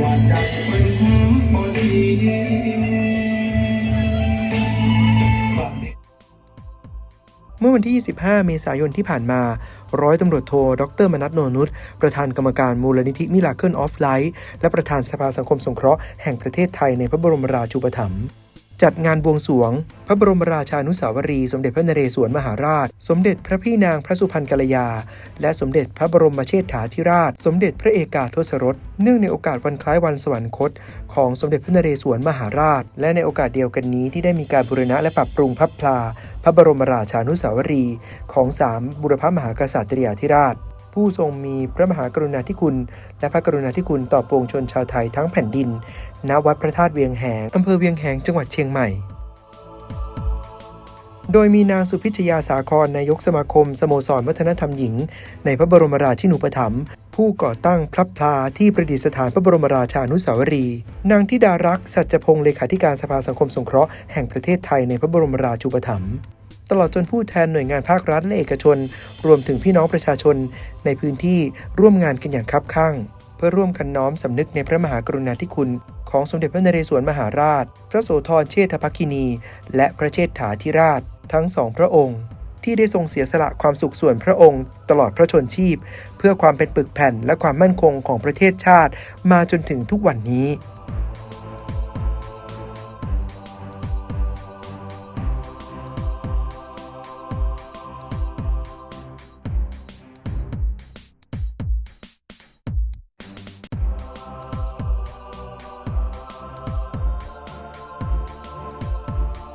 ว่าจักมันบ่ดีเมื่อวันที่ 25 เมษายนที่ผ่านมา ร้อยตำรวจโทดร มนัทโนนุช ประธานกรรมการมูลนิธิมิลาเคิลออฟไลท์และประธานสภาสังคมสงเคราะห์แห่งประเทศไทยในพระบรมราชูปถัมภ์ จัดงานบวงสวง พระบรมราชานุสาวรี สมเด็จพระนเรศวรมหาราช สมเด็จพระพี่นางพระสุพรรณกัลยา และสมเด็จพระบรมเชษฐาธิราช สมเด็จพระเอกาทศรส เนื่องในโอกาสวันคล้ายวันสวรรคต ของสมเด็จพระนเรศวรมหาราช และในโอกาสเดียวกันนี้ที่ได้มีการบูรณะและปรับปรุงพระพลา พระบรมราชานุสาวรี ของสามบุรพมหากษัตริยาธิราช ผู้ทรงมีพระมหากรุณาธิคุณ และพระกรุณาธิคุณต่อปวงชนชาวไทยทั้งแผ่นดิน ณ วัดพระธาตุเวียงแหงอำเภอเวียงแหงจังหวัดเชียงใหม่ โดยมีนางสุพิชยาสาครนายกสมาคม สโมสรวัฒนธรรมหญิง ในพระบรมราชินูปถัมภ์ผู้ก่อตั้งพลับพลาที่ประดิษฐานพระบรมราชานุสาวรีย์นางธิดารักษ์สัจพงศ์เลขาธิการสภาสังคมสงเคราะห์แห่งประเทศไทยในพระบรมราชูปถัมภ์ ตลอดจนผู้แทนหน่วยงานภาครัฐและเอกชน รวมถึงพี่น้องประชาชน ในพื้นที่ร่วมงานกันอย่างคับข้างเพื่อร่วมกันน้อมสำนึกในพระมหากรุณาธิคุณของสมเด็จพระนเรศวรมหาราช พระโสธรเชษฐภคินี และพระเชษฐาธิราช ทั้งสองพระองค์ ที่ได้ทรงเสียสละความสุขส่วนพระองค์ ตลอดพระชนชีพ เพื่อความเป็นปึกแผ่นและความมั่นคงของประเทศชาติ มาจนถึงทุกวันนี้